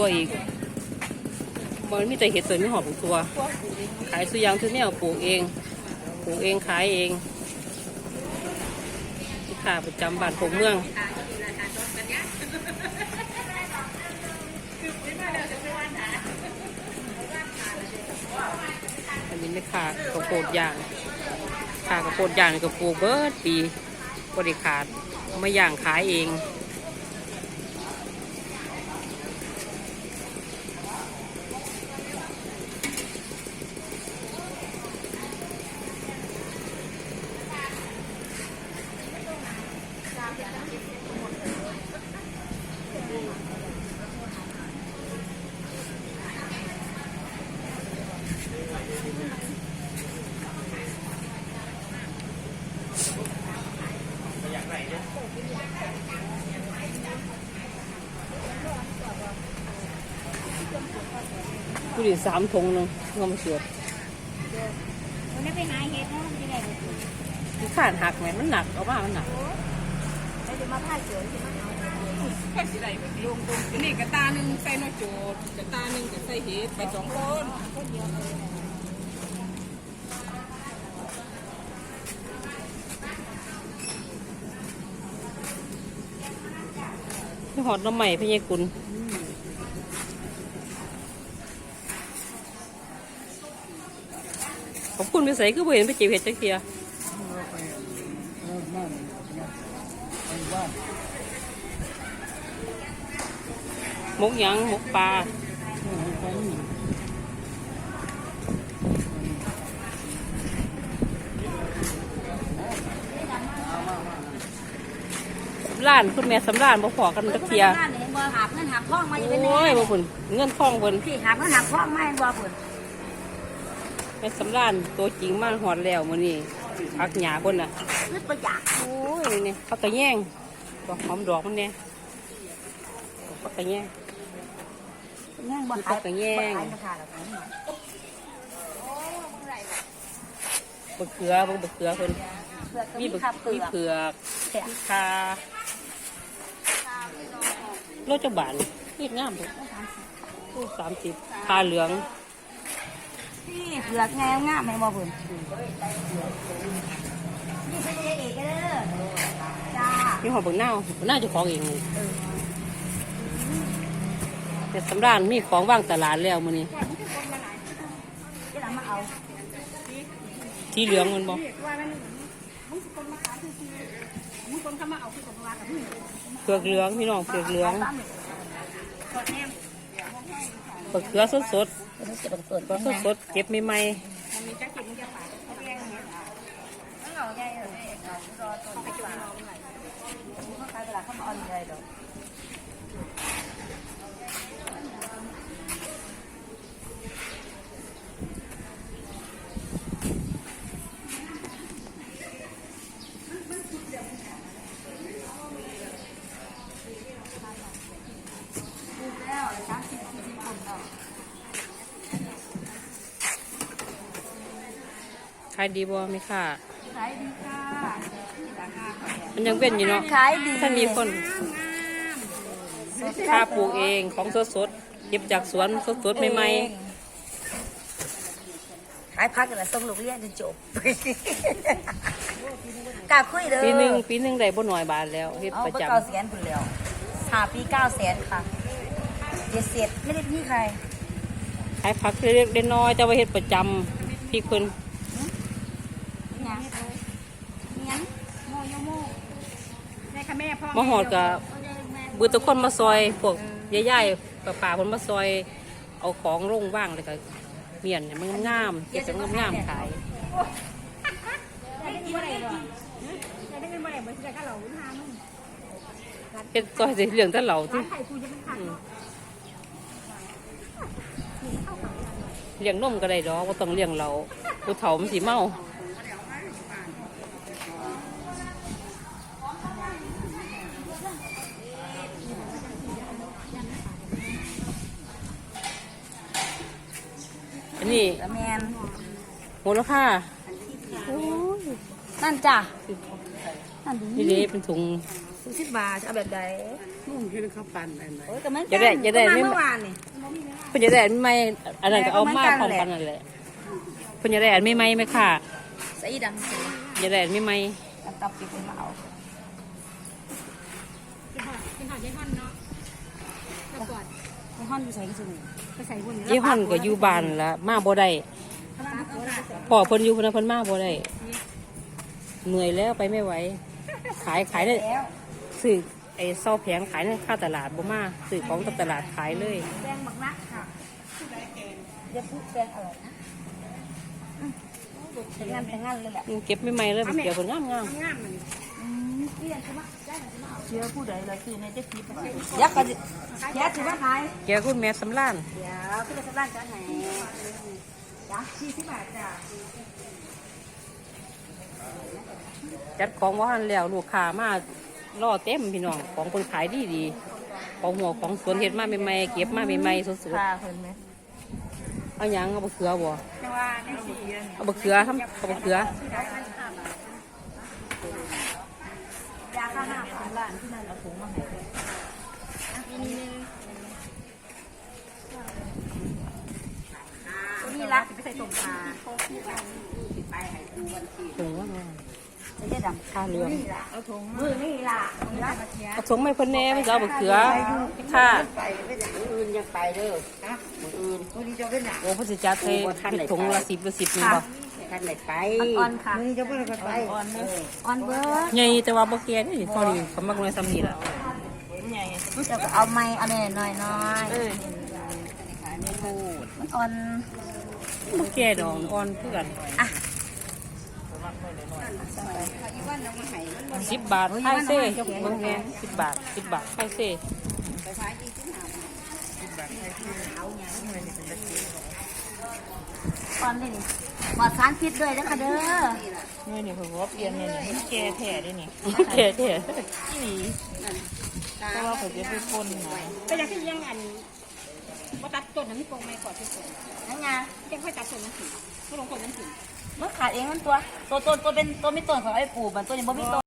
ตัวอีกมันมีแต่เห็ดตัวไม่หอบบักตัว ขายสุยางทุกแนวปลูกเองปลูกเองขายเองที่ขาประจำบ้านผมเมืองอันนี้ไม่ขาดกระโปดยางขากระโปดยางนี่ก็ปลูกเบิร์ดปีบริขาดเอามาย่างขายเอง ผู้ดีสามทงหนึงงมเสือวันนี้ไปหาเห็ดเนาะที่ไหนที่ขาดหักไหมมันหนักเอามามันหนักไปจะ มาผ้าเสือที่มาเอาแค่สิได้ไปลงตรงนี้กระตาหนึ่งใส่นอโจดกระตาหนึ่งก็ใส่เห็ดไปสองคนหอดน้ำใหม่พี่ยายกุลขอบคุณไปใส่คือบ่เห็นไปจ็บเห็ดจักเทียห มกหยังหมกปลาสำรานคุณแม่สำรานบ่พอกันจักเทียบ้านเห็นบ่หาบเงินหาบทองมาอยู่เป็นโอ้ยบ่พุ่นเงินทองเพิ่นพี่หาบเงินหาบทองมาเห็นบ่พุ่นแม่สำรานตัวจริงมาหอดแล้วมื้อนี้ พักหญ้าเพิ่นน่ะนึกประหยัดโอ้ยนี่พักกระแยงดอกหอมดอกมันเนี่ยพักกระแยงแง่งบ่ขายบ่ขายราคาหรอกบะเขือบ่บะเขือเพิ่นเปลือกมีมีบะขับเปลืมีอกเผือกแซ่บมีคาโลจะบานนี่งามเลยตู้สามสิบคาเหลืองี่เปลือกแง่งามแม่บ่พุ่นนี่เป็นเอกเด้อจ้ามีหอมบักนาวบักนาเจะของเองเลยแต่สำรานมีของว่างตลาดแล้วมื้อนี้แค่นี้คือคนมาหลายจะนำมาเอาสีเหลืองมันบ่ว่านั่นมึงสินมาขายคือมึงคนเข้ามาเอาคือของร้ากับมึงเผือกเหลืองพี่น้องเผือกเหลืองขอแห้ง บะเขือสดสดปิดๆก็สดสดๆเก็บใหม่ๆมีจ็คเก็ตมึงจะขายเขาแห้งเนี่ยต้องเอาใหญ่เลยรอต้นไปจุ่มนมหน่อยเขาขายตลาเขามาเอาเลยดอกแล้วายดีบ่ไม่ค่าขายดีค่ะมันยังเป็นอยู่เนาะขายดีถ้ามีคนค่าปลูกเองของสดสดๆเก็บจากสวนสดสดๆใหม่ขายพักกันละส่งลูกเรียนจนจบกล้าคุยเด้อๆปีหนึ่งปีหนึ่งได้บ่หน่อยบาทแล้วเฮ็ดเอาประไปจำเก้าแสนคนแล้วหาปีเก้าแสนค่ะเจ็ดเสร็จไม่ได้พี่ใครขายผักเล็กๆน้อยๆแต่ว่าเฮ็ดประจำพี่เพิ่ นยังยังโมโยโมแม่ค่ะแม่พ่อมาหอดกับบือตะคนมาซอยพวกย่ายๆป่าๆเพิ่นมาซอย เอาของลงว่างแล้วก็เมียนให้มันงามเก็บเป็นงามขายเงินเมื่อไหร่บ่ได้เสิได้ก็เหลืองแต่เหล่าที่เลี้ยงนมก็ได้ดอกบ่ต้องเลี้ยงเหลาผู้เฒ่ามันสิเมา อันนี้ละแมนมูลค่านั่นจ้ะนั่นดีนี่นี่เป็นถุงสิบบาทจะเอาแบบใดถนุ่งเห็นเขาปั่นได้ไหมโอ้ยแต่มันจะได้จะได้มาไม่เมื่อวานนี่ เพิ่นจะได้อันไม่อันนั้นก็เอามาแต่ก็พร้อมเหมือนกักันนนั่นแหละเพิ่นจะได้อันไม่ไหมไหมค่ะใส่ดำใส่จะได้อันไม่ไหมตับปีกมาเอาเป็นหอดยี่ห้อนเนาะแล้วก่อนในห้องอยู่ใส่กี่ชิ้นไปใส่ บุญยี่ห้อนก็อยู่บ้านละมาบ่ได้พ่อเพิ่นอยู่เพิ่นนะเพิ่นมาบ่ได้เหนื่อยแล้วไปไม่ไหว ขายขายได้แล้วซื้อไอ้เศร้าแผงขายในข้าวตลาดบ่มาซื้อของกับตลาดขายเลยแดงบักนักค่ะเดี๋ยวพูดแดงอร่อยนะแต่งงานแต่งงานเลยแหละเก็บไม่ไหมเลยเกี่ยวเพิ่นงามงามงามมัน เชื่อผู้ใดเราคือในเจ๊กีบยักษ์ก็จะยักษ์ถือว่าขายแกคุณแม่สำล้านเดี๋ยวขึ้นไปสักด้านจะไหนจ้ะสี่สิบบาทจ้ะจัดของว่าหันแล้วลูกค้ามาล่อเต็มพี่น้องของคนขายดีดีๆของหัวของสวนเฮ็ดมาใหม่ๆเก็บมาใหม่ๆสดค่ะเพิ่นไหมๆเอาหยังเอาบะเขือบ่แต่ว่าในสี่เดือนเอาบะเขือทำเอาบะเขือยาห้าพันล้านที่นั่นเอาถุงมาให้ตัวนี้รักไปใส่ถุงปลาถุงว่าไงจะได้ดำค่าเรือเอาถุงมือนี่ล่ะเอาถุงไม่พิ่นแน่เพิ่นจะเอาบะเขือค่ะไปไปอื่นยังไปเด้อนะอื่นคนนี้จะเป็นหนักโอ้พิ่นสิจัดใส่เป็นถุงละ10ละ10นี่บ่ ท่านไหนไปอ่อนๆค่ะมือจะเป็นกันไปอ่อนเลยอ่อนเบิร์ดใหญ่แต่ว่าบ่แก่นี่พอดีเขามักน้อยซ้ำนี่ล่ะจะเอาไม้เอาหน่อยหน่อยหน่อยมันอ่อนบ่แก่ดอกอ่อนคือกันอะ10บาทไข่เซ่เบิ่งแหน่10บาท10บาทไข่เซ่อ่อนเลยนี่ปลอดสารพิษด้วยนะคะเด้อนี่นี่ผมว่าเปลี่ยนเนี่ยนี่แก่แท้ด้วยนี่แก่แท้เพราะว่าผมจะไปคนหน่อยก็อยากให้ยังอันว่าตัดต้นนั้นไม่โกงไม่ก่อนที่สุดนั่นไงยังค่อยตัดต้นนั้นถึงก็ลงต้นนั้นถึงมันขาดเองมันตัว ตัวตัวตัวเป็นตัวไม่ต้นของไอ้ปู่มันตัวนี้บ่มีต้น